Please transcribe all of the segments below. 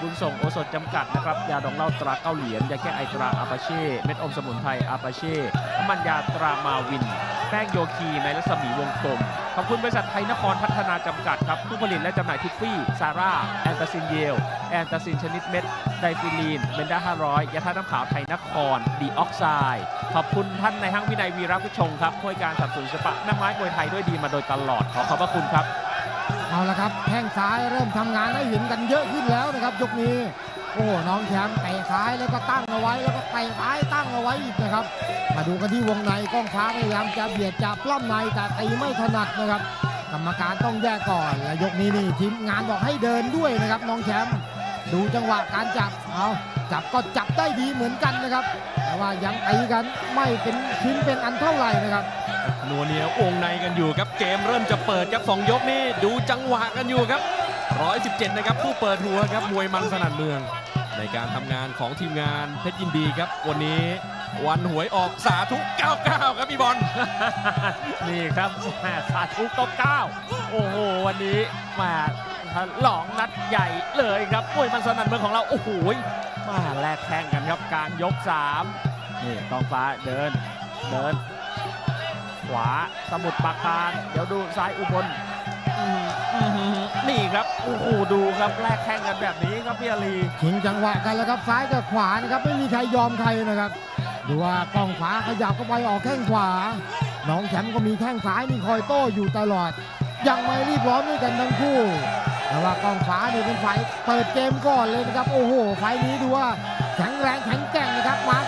บุญส่งโอสถจำกัดนะครับ ยาดองเหล้าตราเก้าเหรียญยาแก้ไอตราอาปาเช่ เม็ดอมสมุนไพรอาปาเช่น้ำมันยาตรามาวิน แป้งโยคีในรัศมีวงกลม ขอบคุณบริษัทไทยนครพัฒนาจำกัดครับ ผู้ผลิตและจำหน่ายทิฟฟี่ ซาร่า แอนตาซินเยล แอนตาซินชนิดเม็ด ไดฟิลีน เบนด้า500ยาธาตุน้ำขาวไทยนคร ดีออกไซด์ขอบคุณท่านในห้างวินัยวีระพิชงครับช่วยการสนับสนุนศิลปะหน้าไม้มวยไทยด้วยดีมาโดยตลอดขอขอบพระคุณครับ เอาละครับแข้งซ้ายเริ่มทำงานให้เห็นกันเยอะขึ้นแล้วนะครับยกนี้ โอ้น้องแชมป์เตะซ้ายแล้วก็ตั้งเอาไว้แล้วก็เตะซ้ายตั้งเอาไว้อีกนะครับ มาดูกันที่วงในกล้องฟ้าพยายามจะเบียดจับปล้ำในแต่ตีไม่ถนัดนะครับกรรมการต้องแยกก่อนและยกนี้นี่ทีมงานบอกให้เดินด้วยนะครับน้องแชมป์ดูจังหวะการจับเอาจับก็จับได้ดีเหมือนกันนะครับ แต่ว่ายังตีกันไม่เป็นชิ้นเป็นอันเท่าไหร่นะครับนัวเนียวงในกันอยู่ครับ เกมเริ่มจะเปิดครับสองยกนี่ดูจังหวะกันอยู่ครับ 117 นะครับผู้เปิดหัวครับมวยมันสนั่นเมือง ในการทำงานของทีมงานเพชรยินดีครับ วันนี้วันหวยออกสาธุ 99 ครับพี่บอล นี่ครับแหม่สาธุก็เก้าโอ้โห วันนี้แหม่ฉลองนัดใหญ่เลยครับมวยมันสนั่นเมืองของเรา โอ้โหมาแลกแข่งกันครับกลางยก 3 นี่กองฟ้าเดิน เดิน วาสมุดปราการเดี๋ยวดูซ้ายอุบลอืมอื้อหือนี่ครับโอ้โหดูครับแลกแข่งกันแบบนี้ครับพี่อาลีทิ้งจังหวะกันแล้วครับซ้ายกับขวานะครับไม่มีใครยอมใครนะครับดูว่ากล้องขวาขยับเข้าไปออกแข้งขวาน้องแชมป์ก็มีแข้งซ้ายนี่คอยโต้อยู่ตลอด ยังไม่รีบร้อนด้วยกันทั้งคู่ แต่ว่ากล้องฟ้านี่เป็นฝ่ายเปิดเกมก่อนเลยนะครับโอ้โหไฟล์นี้ดูว่าแข็งแรงแข็งแกร่งนะครับมา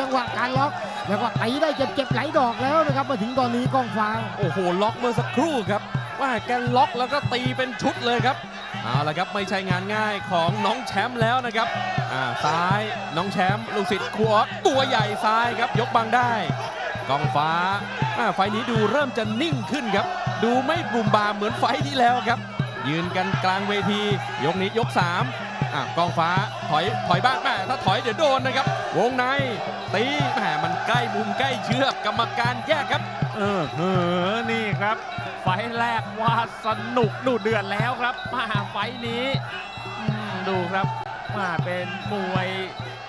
จังหวะการล็อก แล้วก็ตีได้เจ็บๆไหลดอกแล้วนะครับ มาถึงตอนนี้กองฟ้าโอ้โหล็อกเมื่อสักครู่ครับ ว่าแกล็อกแล้วก็ตีเป็นชุดเลยครับเอาละครับไม่ใช่งานง่ายของน้องแชมป์แล้วนะครับอ่าซ้ายน้องแชมป์ลูกศิษย์ครูออสตัวใหญ่ซ้ายครับยกบังได้กองฟ้าอ่าไฟนี้ดูเริ่มจะนิ่งขึ้นครับ ดูไม่บุมบามเหมือนไฟที่แล้วครับ ยืนกันกลางเวที ยกนี้ยก3อะกองฟ้า ถอยถอยบ้างแม่ถ้าถอยเดี๋ยวโดนนะครับ วงในตีแหมมันใกล้มุมใกล้เชือกกรรมการแยกครับ เออเออนี่ครับ ไฟล์แรกว่าสนุกดูเดือดแล้วครับ มาไฟล์นี้อืมดูครับมาเป็นมวย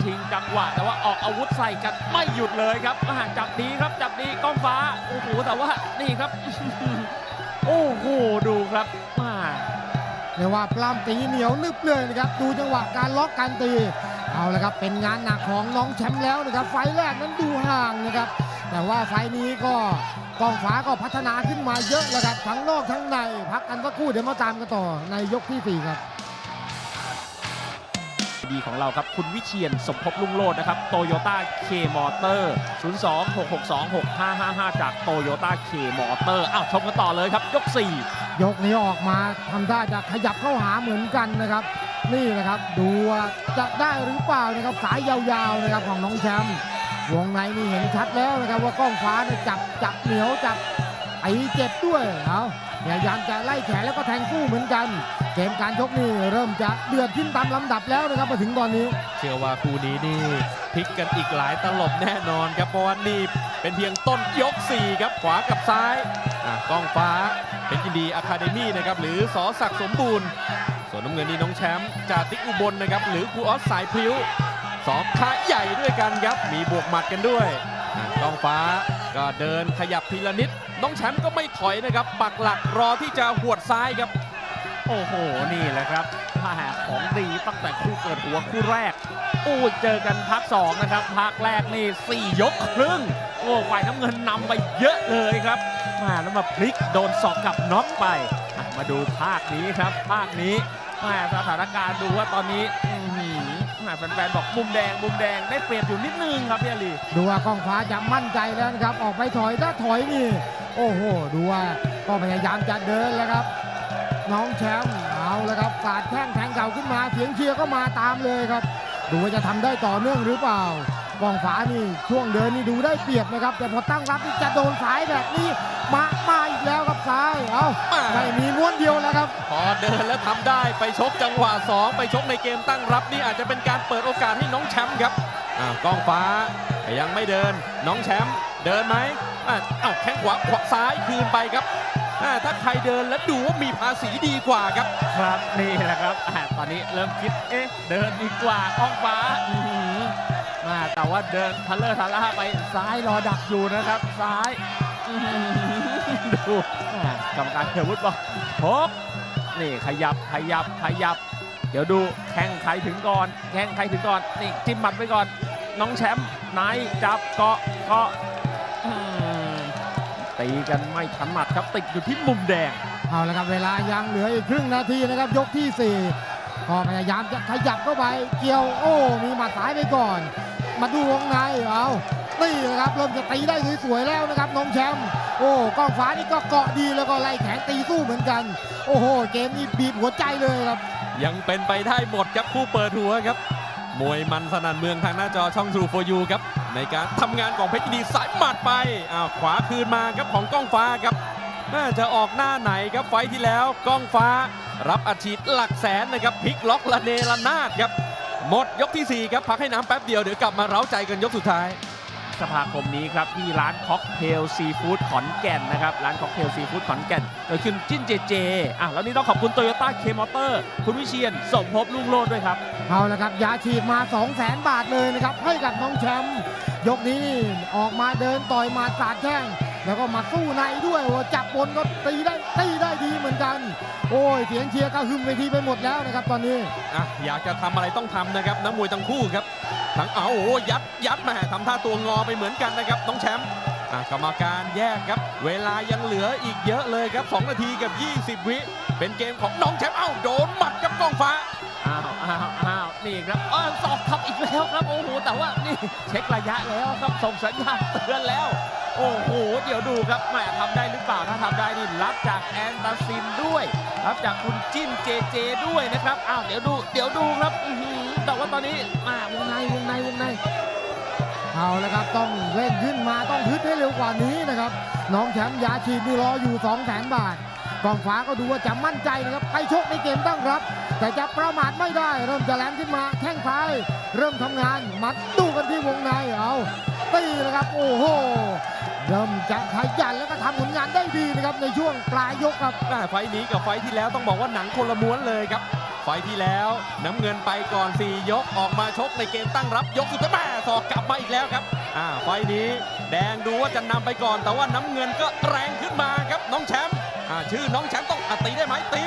ชิงจังหวะ แต่ว่าออกอาวุธใส่กันไม่หยุดเลยครับมาจับดีครับจับดีก้องฟ้าโอ้โหแต่ว่านี่ครับ โอ้โหดูครับมา เรียกว่าปล้ำตีเหนียวนึบเลยนะครับดูจังหวะการล็อกการตีเอาละครับเป็นงานหนักของน้องแชมป์แล้วนะครับ ไฟแรกนั้นดูห่างนะครับ แต่ว่าไฟนี้ก็กองฟ้าก็พัฒนาขึ้นมาเยอะแล้วครับทั้งนอกทั้งใน พักกันสักครู่เดี๋ยวมาตามกันต่อในยกที่สี่ครับ ดีของเราครับ คุณวิเชียนสมภพลุงโลดนะครับโตโยต้าเคมอเตอร์ 026626555 จากโตโยต้าเคมอเตอร์อ้าวชมกันต่อเลยครับ ยก 4 ยกนี้ออกมาทำท่าจะขยับเข้าหาเหมือนกันนะครับ นี่นะครับดูว่าจะได้หรือเปล่านะครับสายยาวๆนะครับของน้องแชมป์วงในนี่เห็นชัดแล้วนะครับว่ากล้องฟ้าจับจับเหนียวจับไอเจ็บด้วยเอาพยายามจะไล่แขนแล้วก็แทงคู่เหมือนกัน เกมการชกนี่เริ่มจะเดือดขึ้นตามลำดับแล้วนะครับมาถึงตอนนี้ เชื่อว่าคู่นี้นี่พลิกกันอีกหลายตลบแน่นอนครับเพราะว่านี่เป็นเพียงต้นยก 4 ครับขวากับซ้ายอะกล้องฟ้าเป็นยินดีอะคาเดมี่นะครับหรือสอศักดิ์สมบูรณ์ ส่วนน้ำเงินนี่น้องแชมป์จาติกอุบลนะครับหรือครูออสสายพลิ้วสองขาใหญ่ด้วยกันครับมีบวกหมัดกันด้วยกล้องฟ้าก็เดินขยับทีละนิด น้องแชมป์ก็ไม่ถอยนะครับ ปักหลักรอที่จะหวดซ้ายครับ โอ้โห นี่แหละครับมาหาของดีตั้งแต่คู่เปิดหัวคู่แรกอู้เจอกันพักสองนะครับพักแรกนี่4ยกครึ่ง โอ้ฝ่ายน้ำเงินนำไปเยอะเลยครับ มาแล้วมาพลิกโดนศอกกับน็อกไป มาดูภาคนี้ครับภาคนี้มาสถานการณ์ดูว่าตอนนี้มาแฟนๆบอกมุมแดงมุมแดงได้เปรียบอยู่นิดนึงครับพี่อลีดูว่ากล้องฟ้าจะมั่นใจแล้วนะครับ ออกไปถอยถ้าถอยนี่ โอ้โห ดูว่าก็พยายามจะเดินแล้วครับ น้องแชมป์เอาแล้วครับกาดแข้งแทงเข่าขึ้นมาเสียงเชียร์ก็มาตามเลยครับ ดูว่าจะทำได้ต่อเนื่องหรือเปล่ากองฟ้านี่ช่วงเดินนี่ดูได้เปรียบนะครับ แต่พอตั้งรับนี่จะโดนสายแบบนี้มามาอีกแล้วครับซ้ายเอาไม่มีม้วนเดียวแล้วครับ พอเดินแล้วทำได้ไปชกจังหวะ 2 ไปชกในเกมตั้งรับนี่อาจจะเป็นการเปิดโอกาสให้น้องแชมป์ครับอ้าวกล้องฟ้าแต่ยังไม่เดินน้องแชมป์เดินไหมอะอ้าวแข้งขวาขวาซ้ายคืนไปครับ อ่าถ้าใครเดินแล้วดูว่ามีภาษีดีกว่าครับ ครับนี่แหละครับอ่าตอนนี้เริ่มคิดเอ๊ะเดินดีกว่าก้องฟ้าอื้อหืออ่าแต่ว่าเดินทะเลอร์ทะล่าไปซ้ายรอดักอยู่นะครับซ้ายอื้อหือดูอ่ากรรมการเขียวุฒิบอกพบนี่ขยับขยับขยับ เดี๋ยวดูแข้งใครถึงก่อนแข้งใครถึงก่อนนี่จิ้มหมัดไปก่อน น้องแชมป์นายจับเกาะเกาะอืม ตีกันไม่ถนัดครับติดอยู่ที่มุมแดง เอาละครับเวลายังเหลืออีกครึ่งนาทีนะครับ ยกที่ 4 ก็พยายามจะขยับเข้าไปเกี่ยวโอ้มีหมัดซ้ายไปก่อน มาดูวงในเอานี่นะครับเริ่มจะตีได้สวยๆแล้วนะครับน้องแชมป์โอ้กองฟ้านี่ก็เกาะดีแล้วก็ไล่แขนตีสู้เหมือนกัน โอ้โห เกมนี้บีบหัวใจเลยครับ ยังเป็นไปได้หมดครับคู่เปิดหัวครับ มวยมันสนั่นเมืองทางหน้าจอช่อง True for You ครับ ในการทำงานของเพชรยินดีสายหมัดไปอ้าวขวาคืนมาครับของกล้องฟ้าครับน่าจะออกหน้าไหนครับไฟที่แล้วกล้องฟ้า รับอัดฉีดหลักแสนนะครับพลิกล็อกละเนระนาดครับหมดยกทีสี่4ครับพักให้น้ำแป๊บเดียวเดี๋ยวกลับมาเร้าใจกันยกสุดท้าย สภาคมนี้ครับ ที่ร้านค็อกเทลซีฟู้ดขอนแก่นนะครับ ร้านค็อกเทลซีฟู้ดขอนแก่น โดยคุณจิ้นเจเจอะแล้วนี่ต้องขอบคุณโตโยต้าเคมอเตอร์คุณวิเชียนสมภพลุงโลดด้วยครับ เอาละครับยาฉีดมา 2 0 0แสนบาทเลยนะครับ ให้กับน้องแชมป์ยกนี้นี่ออกมาเดินต่อยมาสาดแข้ง แล้วก็มาสู้ในด้วยโอ้จับบนก็ตีได้ตีได้ดีเหมือนกัน โอ้ยเสียงเชียร์ก็หึมเวทีไปหมดแล้วนะครับตอนนี้อะอยากจะทำอะไรต้องทำนะครับนักมวยทั้งคู่ครับทั้งเอาโอ้โหยัดยัดแม่ทำท่าตัวงอไปเหมือนกันนะครับน้องแชมป์อะกรรมการแยกครับ เวลายังเหลืออีกเยอะเลยครับ 2 นาทีกับ 20 วิ เป็นเกมของน้องแชมป์เอ้าโดนหมัดกับกล้องฟ้าอ้าวอ้าวอ้าวนี่ครับอ้าวสอบทับอีกแล้วครับโอ้โหแต่ว่านี่เช็คระยะแล้วครับส่งสัญญาณเตือนแล้ว โอ้โห เดี๋ยวดูครับแหมทำได้หรือเปล่า ถ้าทำได้นี่รับจากแอนตาซินด้วย รับจากคุณจิ้นเจเจด้วยนะครับ อ้าว เดี๋ยวดู เดี๋ยวดูครับแต่ว่าตอนนี้มาวงในวงในวงใน เอาละครับ ต้องเร่งขึ้นมา ต้องฮึดให้เร็วกว่านี้นะครับ น้องแชมป์ยาฉีดนี่รออยู่2 0 0แสนบาทกองฟ้าก็ดูว่าจะมั่นใจนะครับไปชกในเกมตั้งรับ แต่จะประมาทไม่ได้ เริ่มจะแหลมขึ้นมาแข้งซ้ายเริ่มทำงานมัดดูกันที่วงในเอาตีนะครับ โอ้โห เริ่มจะขยันแล้วก็ทำผลงานได้ดีนะครับในช่วงปลายยกครับอ่าไฟล์นี้กับไฟล์ที่แล้วต้องบอกว่าหนังคนละม้วนเลยครับ ไฟล์ที่แล้วน้ำเงินไปก่อน 4 ยกออกมาชกในเกมตั้งรับยกสุดท้ายแม่สอกกลับมาอีกแล้วครับอ่าไฟล์นี้แดงดูว่าจะนำไปก่อน แต่ว่าน้ำเงินก็แรงขึ้นมาครับน้องแชมป์อ่าชื่อน้องแชมป์ต้องอะตีได้ไหมตี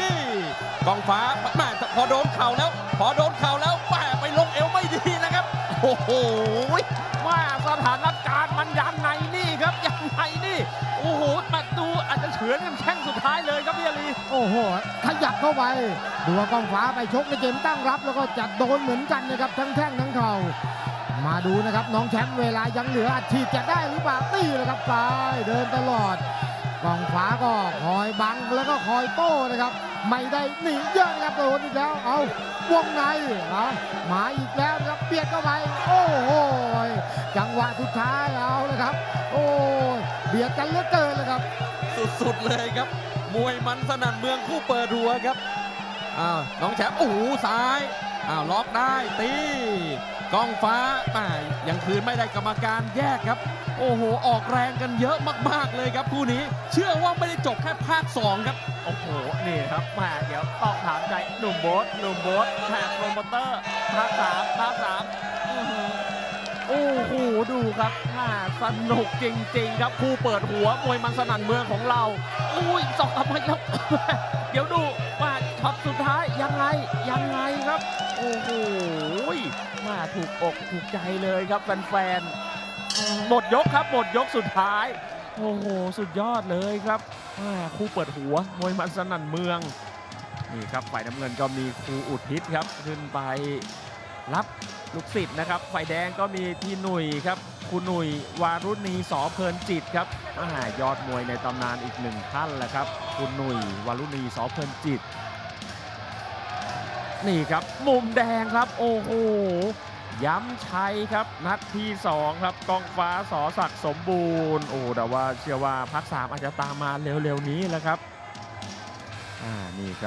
กองฟ้าแม่พอโดนเข่าแล้ว พอโดนเข่าแล้วแม่ไปลงเอวไม่ดีนะครับโอ้โหว่าสถานการณ์มันยังไงนี่ ครับยังไงนี่โอ้โหมาดูอาจจะเฉือนกันแข้งสุดท้ายเลยครับพี่อาลีโอ้โหขยับเข้าไปดูว่ากองฟ้าไปชกในเกมตั้งรับ แล้วก็จะโดนเหมือนกันนะครับทั้งแข้งทั้งเข่ามาดูนะครับน้องแชมป์เวลายังเหลืออัดฉีดจะได้หรือเปล่าตีเลยครับซ้ายเดินตลอดกองฟ้าก็คอยบังแล้วก็คอยโต้นะครับ ไม่ได้หนีเยอะนะครับโดนอีกแล้วเอาวงในเอามาอีกแล้วครับเบียดเข้าไปโอ้โห จังหวะสุดท้ายเอาเลยครับ โอ้ยเบียดกันเหลือเกินเลยครับ สุดๆเลยครับ มวยมันสนั่นเมืองคู่เปิดหัวครับอ้าวน้องแชมป์โอ้โหซ้ายอ้าวล็อกได้ตีกล้องฟ้าป่ายังคืนไม่ได้กรรมการแยกครับ โอ้โห ออกแรงกันเยอะมาก ๆ เลยครับคู่นี้ เชื่อว่าไม่ได้จบแค่ภาค 2 ครับ โอ้โห นี่ครับแหมาเดี๋ยวต้องถามใจหนุ่มโบ๊ทหนุ่มโบ๊ทแทนโปรโมเตอร์ภาคสามภาคสามอื้อหือโอ้โห ดูครับแหมาสนุกจริง ๆ ครับคู่เปิดหัวมวยมันสนั่นเมืองของเราอุ้ยสอกทำไมแล้วเดี๋ยวดูว่าช็อตสุดท้ายยังไงยังไงครับ โอ้โหมาถูกอกถูกใจเลยครับแฟนๆหมดยกครับหมดยกสุดท้าย โอ้โห สุดยอดเลยครับคู่เปิดหัวมวยมันสนั่นเมืองนี่ครับฝ่ายน้ำเงินก็มีครูอุทิศครับขึ้นไป รับลูกศิษย์นะครับ ฝ่ายแดงก็มีพี่หนุ่ยครับครูหนุ่ยวารุณีสอเพลินจิตครับอ่ายอดมวยในตำนานอีกหนึ่งท่านแหละครับ คุณหนุ่ยวารุณีสอเพลินจิต นี่ครับ มุมแดงครับ โอ้โห ย้ำชัยครับ นัดที่ 2 ครับ กองฟ้าสอศักดิ์สมบูรณ์ โอ้แต่ว่าเชื่อว่าพักสามอาจจะตามมาเร็วๆนี้แหล้วครับ อ่า นี่ครับ